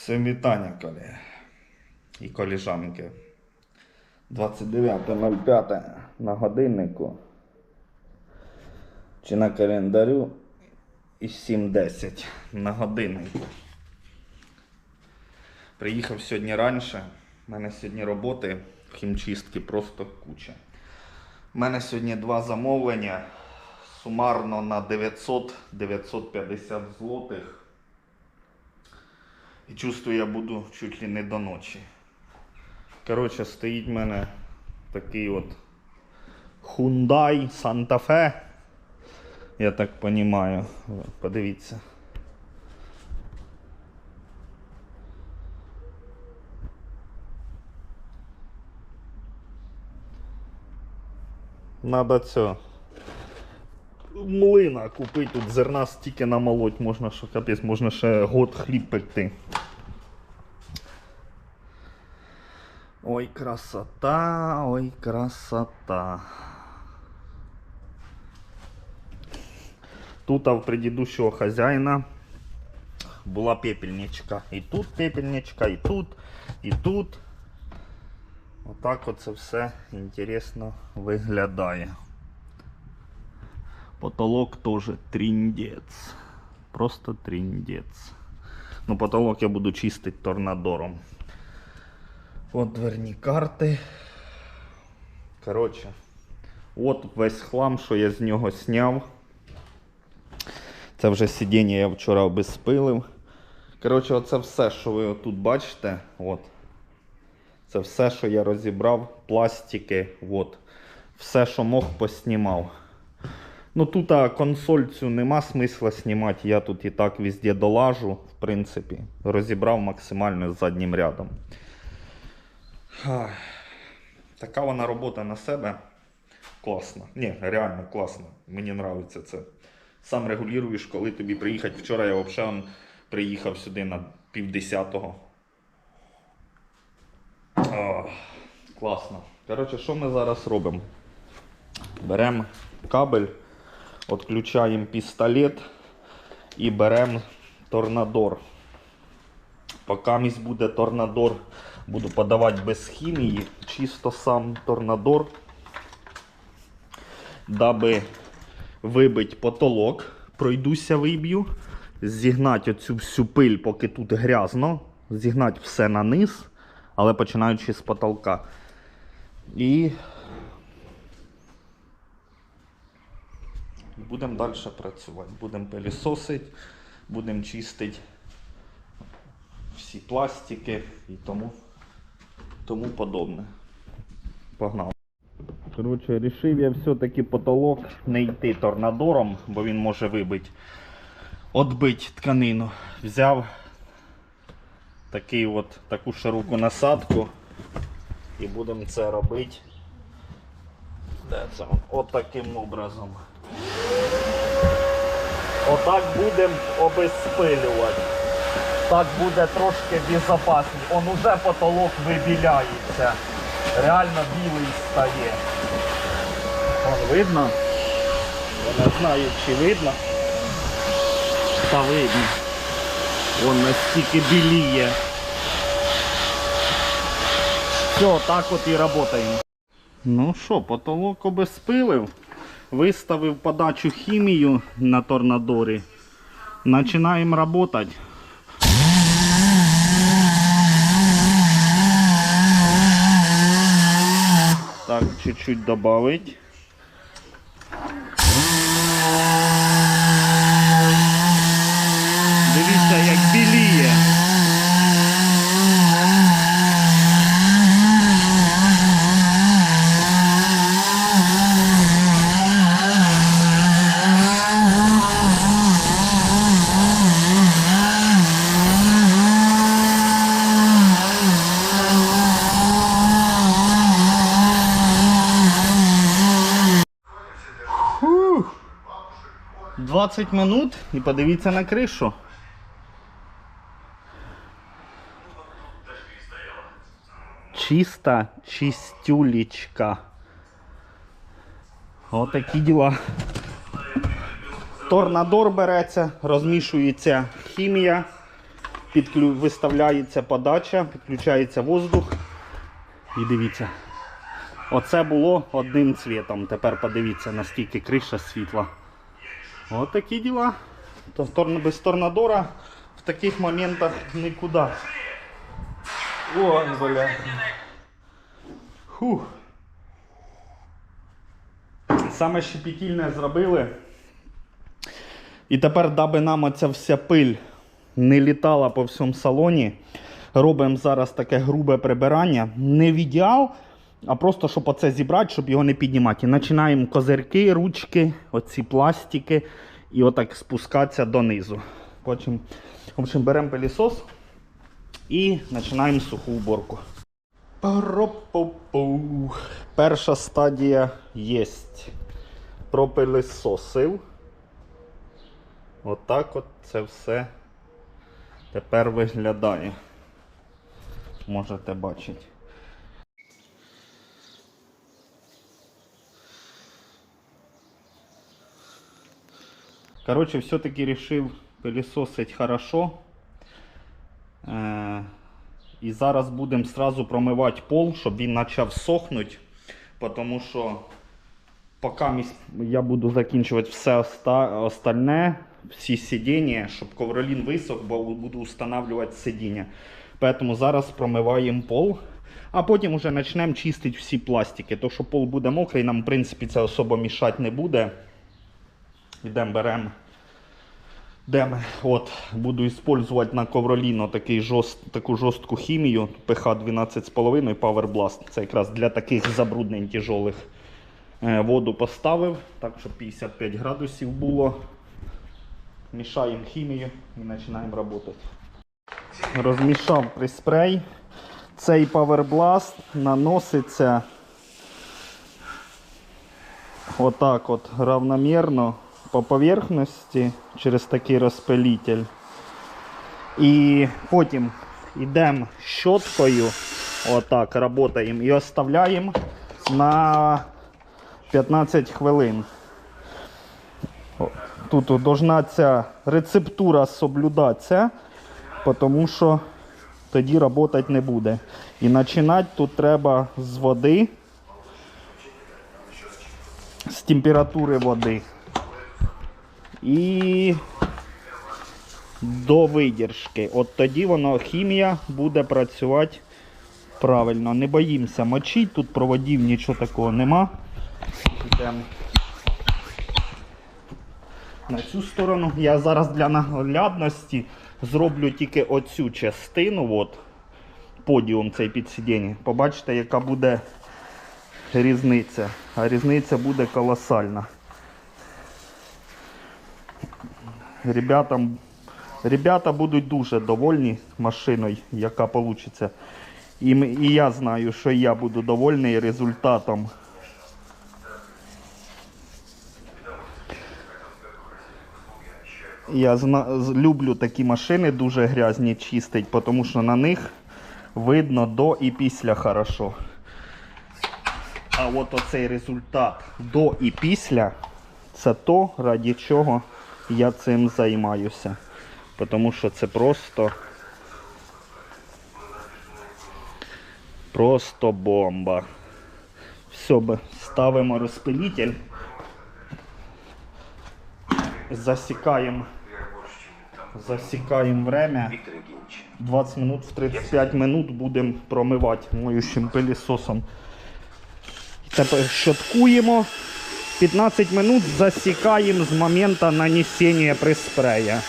Всім вітання, колеги і коліжанки. 29.05 на годиннику. Чи на календарю і 7.10 на годиннику. Приїхав сьогодні раніше. У мене сьогодні роботи в хімчистки просто куча. У мене сьогодні два замовлення. Сумарно на 900-950 злотих. І чувствую, я буду чуть ли не до ночі. Коротше, стоїть в мене такий от Hyundai Santa Fe. Я так розумію. Подивіться. Надо це. Млина купити, тут зерна стільки намолоть можна, що капець, можна ще год хліб пекти. Ой, красота, ой, красота. Тут а в предыдущего хозяина була пепельничка. І тут пепельничка, і тут, і тут. Отак оце все інтересно виглядає. Потолок теж тріндець. Просто тріндець. Ну, потолок я буду чистити торнадором. От дверні карти. Коротше, от весь хлам, що я з нього зняв. Це вже сидіння я вчора обезпилив. Коротше, оце все, що ви тут бачите, от. Це все, що я розібрав, пластики, от. Все, що мог, поснімав. Ну тут консоль цю нема смисла знімати, я тут і так везде долажу, в принципі. Розібрав максимально з заднім рядом. Така вона робота на себе. Класна. Ні, реально класно. Мені подобається це. Сам регулюєш, коли тобі приїхати. Вчора я взагалі приїхав сюди на півдесятого. Ах, Класно. Коротше, що ми зараз робимо? Беремо кабель, відключаємо пістолет і беремо торнадор. Поки буде торнадор, буду подавати без хімії, чисто сам торнадор, даби вибити потолок, пройдуся виб'ю, зігнати оцю всю пиль, поки тут грязно, зігнати все на низ, але починаючи з потолка. І будемо далі працювати. Будемо пилісосити, будемо чистити всі пластики і тому, тому подобне. Погнали. Коротше, рішив я все-таки потолок не йти торнадором, бо він може вибити, отбити тканину. Взяв такий от, таку широку насадку і будемо це робити. Де це? От таким образом. Отак будемо обезпилювати. Так буде трошки безпечніше. Он уже потолок вибіляється. Реально білий стає. Вон видно? Я не знаю, чи видно. Та видно. Вон настільки біліє. Все, так от і працюємо. Ну що, потолок обезпилив. Виставив подачу хімію на торнадорі. Починаємо працювати. Так, чуть-чуть добавить. Дивіться, як біліє. Фух. 20 минут і подивіться на кришу. Чиста чистюлечка. Отакі діла. Торнадор береться, розмішується хімія підклю... виставляється подача, підключається воздух. І дивіться. Оце було одним цвітом. Тепер подивіться, наскільки криша світла. От такі діла. То торн- без торнадора в таких моментах нікуди. Ой, бля. Фух. Саме щепетільне зробили. І тепер, даби нам оця вся пиль не літала по всьому салоні, робимо зараз таке грубе прибирання. Не в ідеал, а просто щоб оце зібрати, щоб його не піднімати. І починаємо козирки, ручки, оці пластики, і отак спускатися донизу. Потім, в общем, беремо пилісос і починаємо суху уборку. Перша стадія є. Пропилисосив. Отак от це все тепер виглядає. Можете бачити. Короче, все-таки решил пылесосить хорошо. Е, і зараз будемо сразу промивати пол, щоб він почав сохнути. Тому що поки я буду закінчувати все оста- остальне, всі сидіння, щоб ковролін висох, бо буду встановлювати сидіння. Тому зараз промиваємо пол, а потім вже почнемо чистити всі пластики. То, що пол буде мокрий, нам в принципі це особо мішати не буде. Йдемо беремо. От, буду использовать на ковроліно такий жорст, таку жорстку хімію pH 12,5 Power Blast. Це якраз для таких забруднень тяжолих. Е, Воду поставив, так щоб 55 градусів було. Мішаємо хімію і починаємо працювати. Розмішав приспрей. Цей Power Blast наноситься отак от равномірно по поверхності через такий розпилитель. І потім йдемо щоткою, отак працюємо і оставляємо на 15 хвилин. Тут должна ця рецептура соблюдатися, тому що тоді працювати не буде. І починати тут треба з води, з температури води. І до видержки. От тоді воно хімія буде працювати правильно. Не боїмося мочити, тут проводів нічого такого нема. Йдемо на цю сторону. Я зараз для наглядності зроблю тільки оцю частину, от, подіум цей під сидіння. Побачите, яка буде різниця. А різниця буде колосальна. Ребятам, ребята будуть дуже довольні машиною, яка вийде. І, і я знаю, що я буду довольний результатом. Я зна, люблю такі машини дуже грязні чистить, тому що на них видно до і після хорошо. А от оцей результат до і після це то, раді чого я цим займаюся. Тому що це просто. Просто бомба. Все, ставимо розпилитель. Засікаємо. Засікаємо время. 20 минут в 35 минут будемо промивати моющим пилісосом. Тепер щоткуємо. 15 минут засікаємо з моменту нанесення приспрея.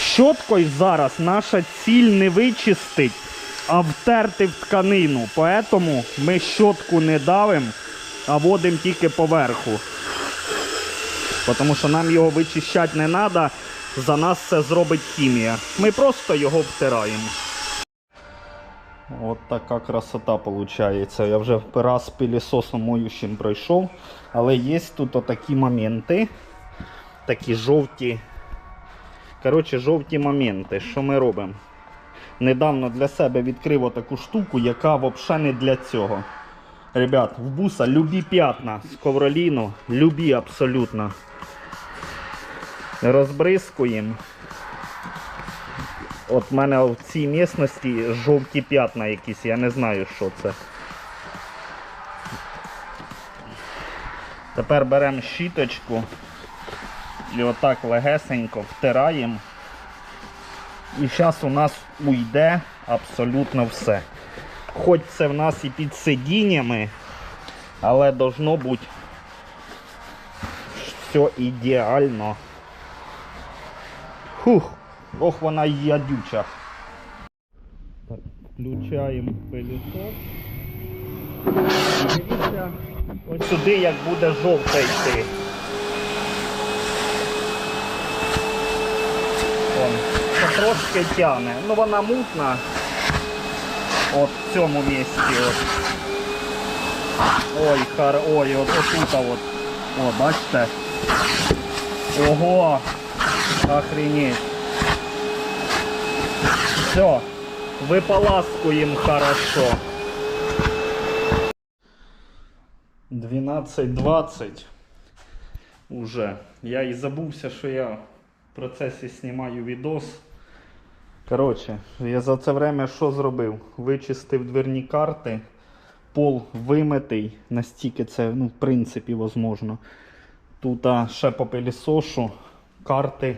Щоткою зараз наша ціль не вичистить, а втерти в тканину. Тому ми щотку не давимо, а водимо тільки поверху. Тому що нам його вичищати не треба, за нас це зробить хімія. Ми просто його втираємо. От така красота виходить. Я вже раз пилісосом моющим пройшов. Але є тут отакі моменти. Такі жовті. Коротше, жовті моменти. Що ми робимо? Недавно для себе відкрив таку штуку, яка взагалі не для цього. Ребят, в буса любі п'ятна з ковроліну, любі абсолютно. Розбризкуємо. От в мене в цій місності жовті п'ятна якісь, я не знаю, що це. Тепер беремо щіточку і отак легесенько втираємо. І зараз у нас уйде абсолютно все. Хоч це в нас і під сидіннями, але должно бути все ідеально. Фух, ох вона ядюча. Так, включаємо пилісос. Дивіться, ось сюди як буде жовте йти. Трошки тяне. Ну вона мутна. От в цьому місці. От. Ой, хар, ой, от отут от. О, бачите? Ого! Охренеть. Все, выполаскуем хорошо. 12.20 уже. Я і забувся, що я в процесі знімаю відос. Коротше, я за це время що зробив? Вичистив дверні карти, пол вимитий, настільки це, ну, в принципі, возможно. Тут ще по пилісошу, карти,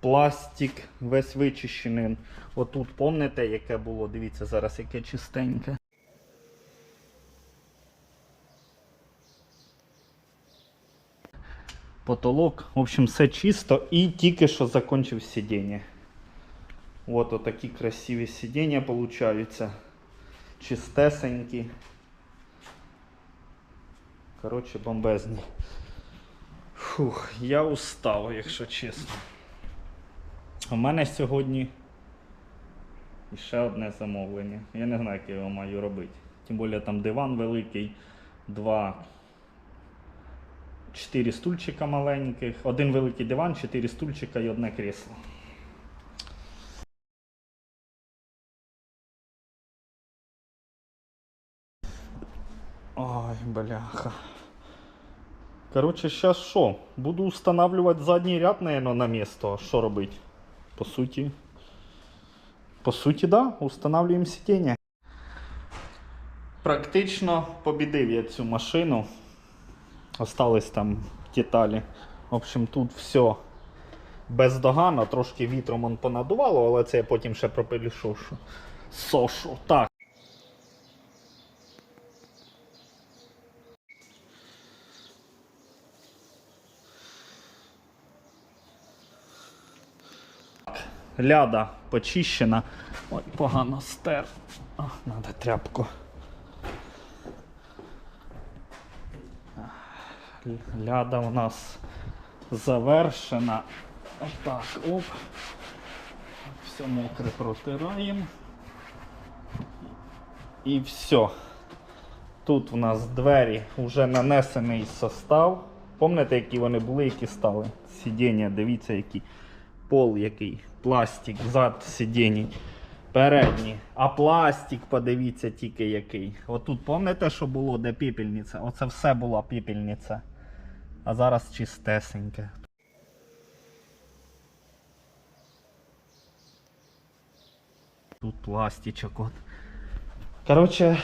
пластик, весь вичищений. Отут, помните, яке було? Дивіться зараз, яке чистеньке. Потолок, в общем, все чисто і тільки що закончив сидіння. Вот отакі красиві сидіння получаються. Чистесенькі. Коротше, бомбезні. Фух, я устав, якщо чесно. У мене сьогодні ще одне замовлення. Я не знаю, як я його маю робити. Тим більше там диван великий, два. Чотири стульчика маленьких, один великий диван, чотири стульчика і одне крісло. Ой, бляха. Короче, сейчас що? Буду устанавливать задній ряд, наверное, на место. А Що робити? По суті. По суті, да, устанавливаем сидіння. Практично побідив я цю машину. Остались там деталі. В общем, тут все бездоганно, трошки вітром он понадувало, але це я потім ще пропилішу. Сошу. Так. Ляда почищена. Ой, погано стер. А, надо тряпку. Ляда у нас завершена. Отак, оп. Все мокре протираємо. І все. Тут у нас двері вже нанесений состав. Пам'ятаєте, які вони були, які стали? Сидіння, дивіться, які. Пол який, пластик, зад сидінь. Передні. А пластик, подивіться тільки який. Отут пам'ятаєте, що було, де піпельниця? Оце все була піпельниця. А зараз чистесеньке. Тут пластичок от. Коротше,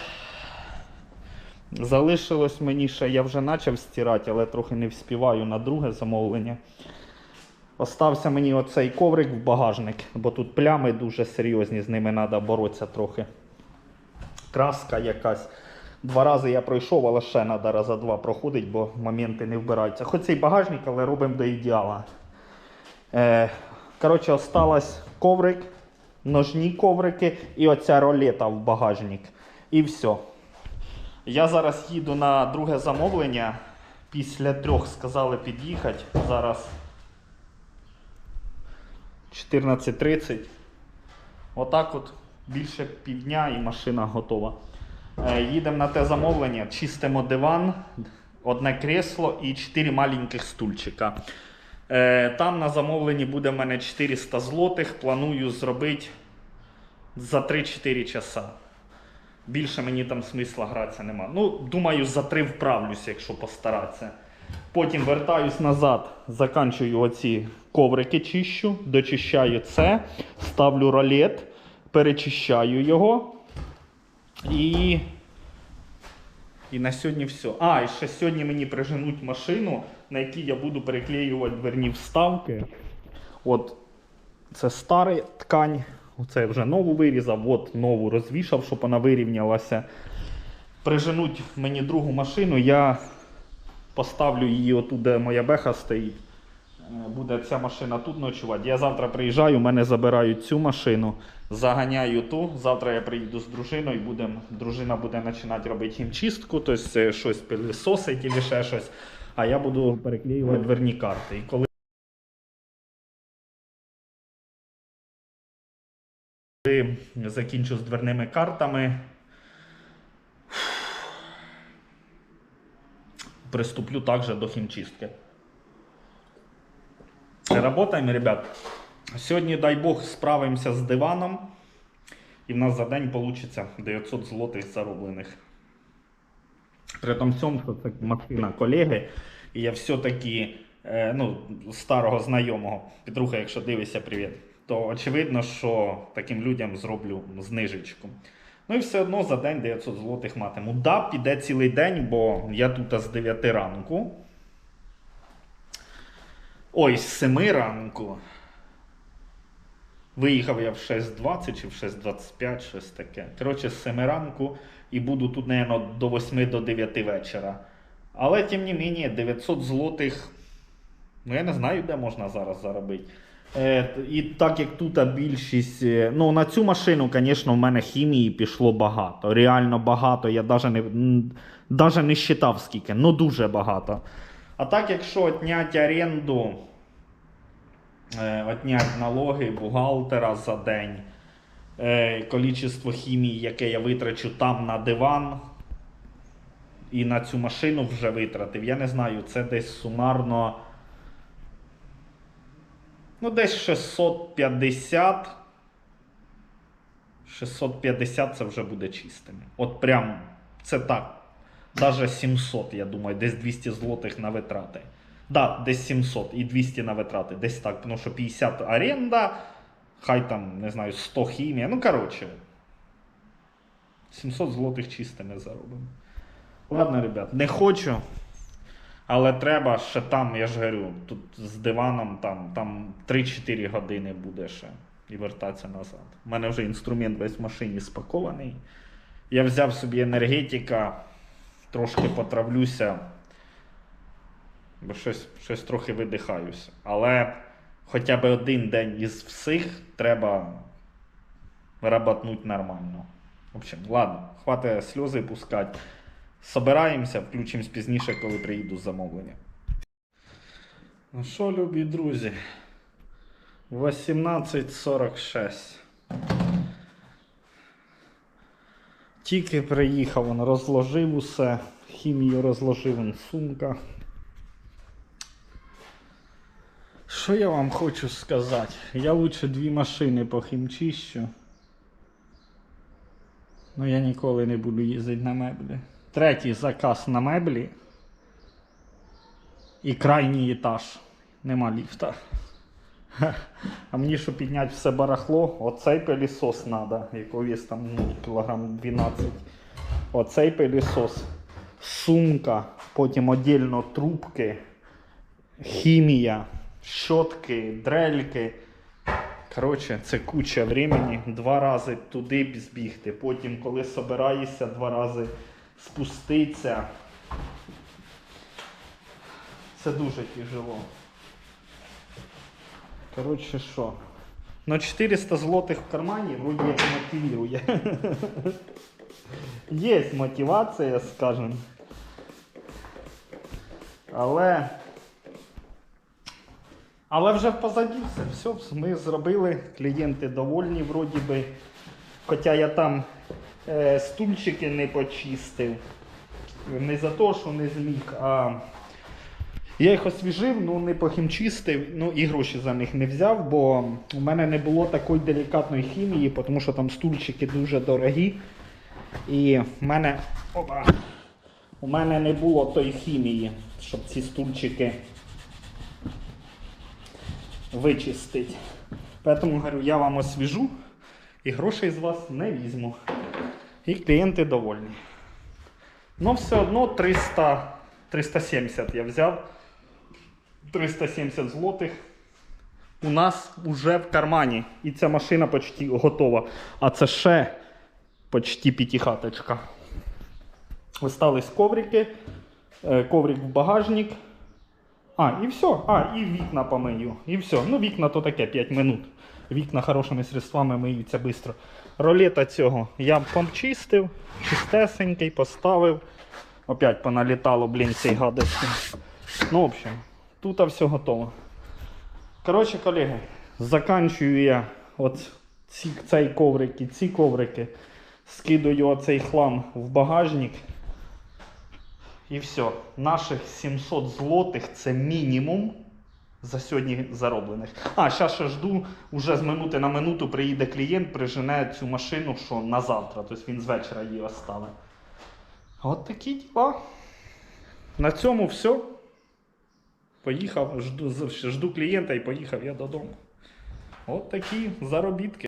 залишилось мені ще, я вже почав стирати, але трохи не вспіваю на друге замовлення. Остався мені оцей коврик в багажник, бо тут плями дуже серйозні, з ними треба боротися трохи. Краска якась. Два рази я пройшов, але ще треба раза два проходить, бо моменти не вбираються. Хоч цей багажник, але робимо до ідеала. Е, коротше, осталось коврик, ножні коврики і оця ролета в багажник. І все. Я зараз їду на друге замовлення. Після трьох сказали під'їхати. Зараз 14.30. Отак от більше півдня і машина готова. Е, їдемо на те замовлення, чистимо диван, одне кресло і 4 маленьких стульчика. Е, там на замовленні буде в мене 400 злотих. Планую зробити за 3-4 часа. Більше мені там смисла гратися нема. Ну, думаю, за 3 вправлюся, якщо постаратися. Потім вертаюсь назад, заканчую оці коврики чищу, дочищаю це, ставлю ролет, перечищаю його. І. І на сьогодні все. А, і ще сьогодні мені приженуть машину, на якій я буду переклеювати дверні вставки. От це стара ткань. Оце я вже нову вирізав, от нову розвішав, щоб вона вирівнялася. Приженуть мені другу машину, я поставлю її отут, де моя беха стоїть. Е, Буде ця машина тут ночувати. Я завтра приїжджаю, мене забирають цю машину, заганяю ту. Завтра я приїду з дружиною, будем, дружина буде починати робити хімчистку, тобто це щось пилісосить або ще щось. А я буду переклеювати дверні карти. І коли закінчу з дверними картами, приступлю також до хімчистки. Работаємо, ребят. Сьогодні, дай Бог, справимося з диваном. І в нас за день вийде 900 злотих зароблених. При тому всьому, що це машина колеги, і я все-таки е, ну, старого знайомого, Петруха, якщо дивишся, привіт, то очевидно, що таким людям зроблю знижечку. Ну і все одно за день 900 злотих матиму. Да, піде цілий день, бо я тут з 9 ранку. Ой, з 7 ранку. Виїхав я в 6.20 чи в 6.25, щось таке. Коротше, з 7 ранку і буду тут, мабуть, до 8 до 9 вечора. Але, тим не менше, 900 злотих. Ну, я не знаю, де можна зараз заробити. Е, і так як тут більшість. е, Ну, на цю машину, звісно, в мене хімії пішло багато. Реально багато. Я навіть не, м, не считав скільки, ну дуже багато. А так, якщо отнять оренду, е, отнять налоги бухгалтера за день, количество хімії, яке я витрачу там на диван, і на цю машину вже витратив, я не знаю, це десь сумарно. Ну, десь 650. 650 це вже буде чистими. От прям це так. Даже 700, я думаю, десь 200 злотих на витрати. Да, десь 700 і 200 на витрати. Десь так, тому що 50 оренда, хай там, не знаю, 100 хімія. Ну, коротше. 700 злотих чистими заробимо. Ладно, ребят, не хочу. Але треба ще там, я ж говорю, тут з диваном там, там 3-4 години буде ще і вертатися назад. У мене вже інструмент весь в машині спакований. Я взяв собі енергетика, трошки потравлюся, бо щось, щось трохи видихаюся. Але хоча б один день із всіх треба работнуть нормально. В общем, ладно, хватить сльози пускати. Собираємося, включимось пізніше, коли приїду з замовлення. Ну що, любі друзі? 18.46. Тільки приїхав, він розложив усе, хімію розложив, він сумка. Що я вам хочу сказати? Я лучше дві машини похімчищу. Ну я ніколи не буду їздити на меблі. Третій заказ на меблі. І крайній етаж. Нема ліфта. А мені, щоб підняти все барахло, оцей пилісос треба, якийсь там ну, кілограм 12. Оцей пилісос, сумка, потім віддільно трубки, хімія, щотки, дрельки. Коротше, це куча времени. Два рази туди збігти. Потім, коли собираєшся, два рази спуститися. Це дуже тяжело. Коротше, що? Ну 400 злотих в кармані вроді як мотивує. Є мотивація, скажем. Але. Але вже позаді все, все, ми зробили, клієнти довольні вроді би. Хоча я там стульчики не почистив. Не за те, що не зміг, а я їх освіжив, ну не похімчистив, ну і гроші за них не взяв, бо у мене не було такої делікатної хімії, тому що там стульчики дуже дорогі. І в мене. Опа! У мене не було той хімії, щоб ці стульчики вичистити. Поэтому говорю, я вам освіжу і грошей з вас не візьму. І клієнти довольні. Но все одно 300, 370 я взяв. 370 злотих у нас вже в кармані. І ця машина почти готова. А це ще почти п'ятихаточка. Остались коврики, е, коврик в багажник. А, і все. А, і вікна помию. І все. Ну, вікна то таке 5 минут. Вікна хорошими средствами миються швидко. Ролета цього я помчистив, чистесенький, поставив. Опять поналітало, блін, цей гадості. Ну, в общем, тут все готово. Коротше, колеги, заканчую я от ці, цей коврик і ці коврики. Скидаю оцей хлам в багажник. І все. Наших 700 злотих це мінімум за сьогодні зароблених. А, зараз ще жду, уже з минути на минуту приїде клієнт, прижене цю машину, що на завтра. Тобто він з вечора її оставить. От такі діла. На цьому все. Поїхав, жду, жду клієнта і поїхав я додому. От такі заробітки.